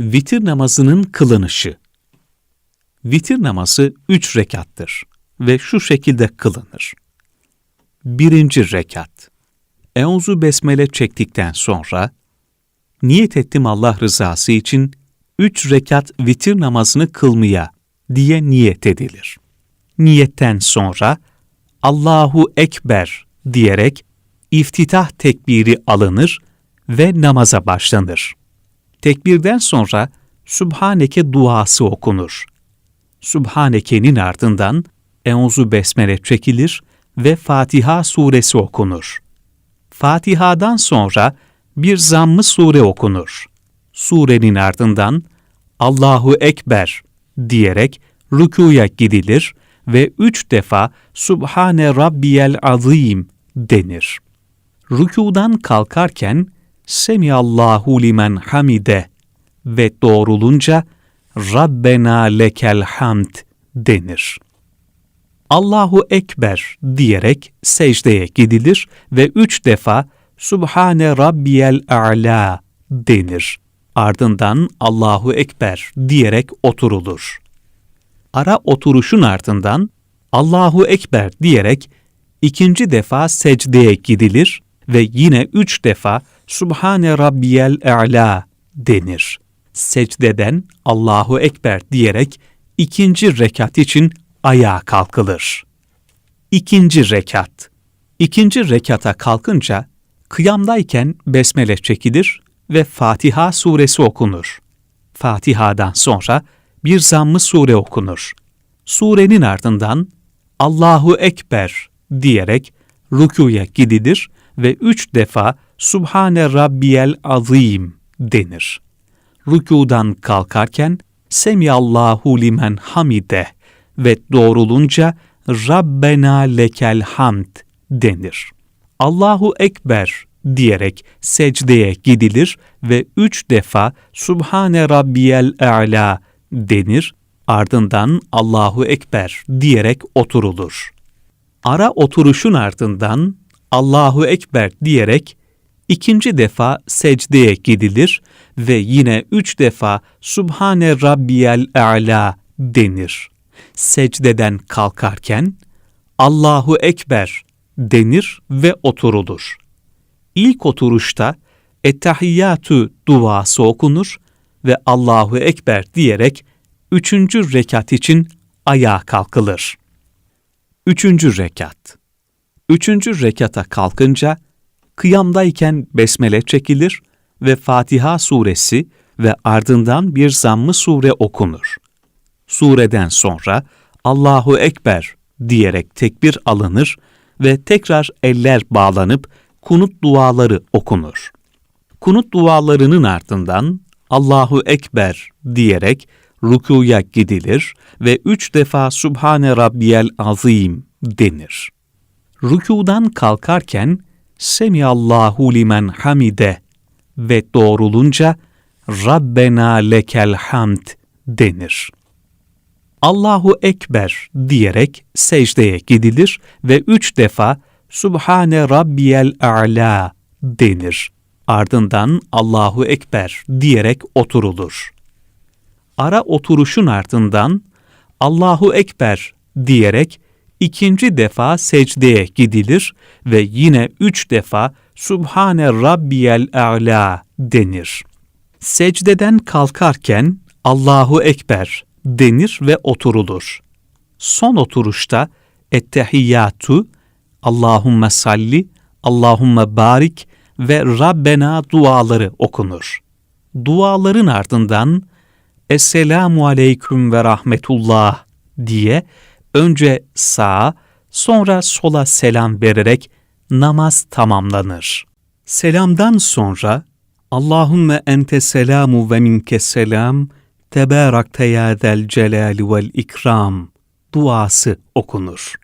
Vitir namazının kılınışı. Vitir namazı üç rekattır ve şu şekilde kılınır. Birinci rekat. Euzu besmele çektikten sonra, niyet ettim Allah rızası için üç rekat vitir namazını kılmaya diye niyet edilir. Niyetten sonra, Allahu Ekber diyerek iftitah tekbiri alınır ve namaza başlanır. Tekbirden sonra Sübhaneke duası okunur. Sübhaneke'nin ardından Euzu Besmele çekilir ve Fatiha suresi okunur. Fatiha'dan sonra bir zammı sure okunur. Surenin ardından Allahu Ekber diyerek rükuya gidilir ve üç defa Subhane Rabbiyel Azim denir. Rükudan kalkarken Semiyallahu limen hamide ve doğrulunca Rabbena lekel hamd denir. Allahu Ekber diyerek secdeye gidilir ve üç defa Subhane Rabbiyel A'la denir. Ardından Allahu Ekber diyerek oturulur. Ara oturuşun ardından Allahu Ekber diyerek ikinci defa secdeye gidilir ve yine üç defa Subhane Rabbiyel A'la denir. Secdeden Allahu Ekber diyerek ikinci rekat için ayağa kalkılır. İkinci rekat. İkinci rekata kalkınca kıyamdayken besmele çekilir ve Fatiha suresi okunur. Fatiha'dan sonra bir zammı sure okunur. Surenin ardından Allahu Ekber diyerek rükuya gidilir ve üç defa Subhane Rabbiyel Azim denir. Rükudan kalkarken Semiyallahu limen hamide ve doğrulunca Rabbena lekel hamd denir. Allahu Ekber diyerek secdeye gidilir ve üç defa Subhane Rabbiyel A'la denir, ardından Allahu Ekber diyerek oturulur. Ara oturuşun ardından Allahu Ekber diyerek ikinci defa secdeye gidilir ve yine üç defa Subhane Rabbiyel A'la denir. Secdeden kalkarken Allahu Ekber denir ve oturulur. İlk oturuşta Ettehiyyatü duası okunur ve Allahu Ekber diyerek üçüncü rekat için ayağa kalkılır. Üçüncü rekat Üçüncü rekata kalkınca, kıyamdayken besmele çekilir ve Fatiha suresi ve ardından bir zammı sure okunur. Sureden sonra Allahu Ekber diyerek tekbir alınır ve tekrar eller bağlanıp kunut duaları okunur. Kunut dualarının ardından Allahu Ekber diyerek rükuya gidilir ve üç defa Subhane Rabbiyel Azim denir. Rükudan kalkarken Semiyallahu limen hamide ve doğrulunca Rabbena lekel hamd denir. Allahu Ekber diyerek secdeye gidilir ve üç defa Subhane Rabbiyel A'la denir. Ardından Allahu Ekber diyerek oturulur. Ara oturuşun ardından Allahu Ekber diyerek ikinci defa secdeye gidilir ve yine üç defa Subhane Rabbiyel A'la denir. Secdeden kalkarken Allahu Ekber denir ve oturulur. Son oturuşta Ettehiyyatu, Allahümme salli, Allahümme barik ve Rabbena duaları okunur. Duaların ardından Esselamu aleyküm ve rahmetullah diye önce sağa sonra sola selam vererek namaz tamamlanır. Selamdan sonra Allahümme ente selamu ve minke selam tebarakte ya del celali vel ikram duası okunur.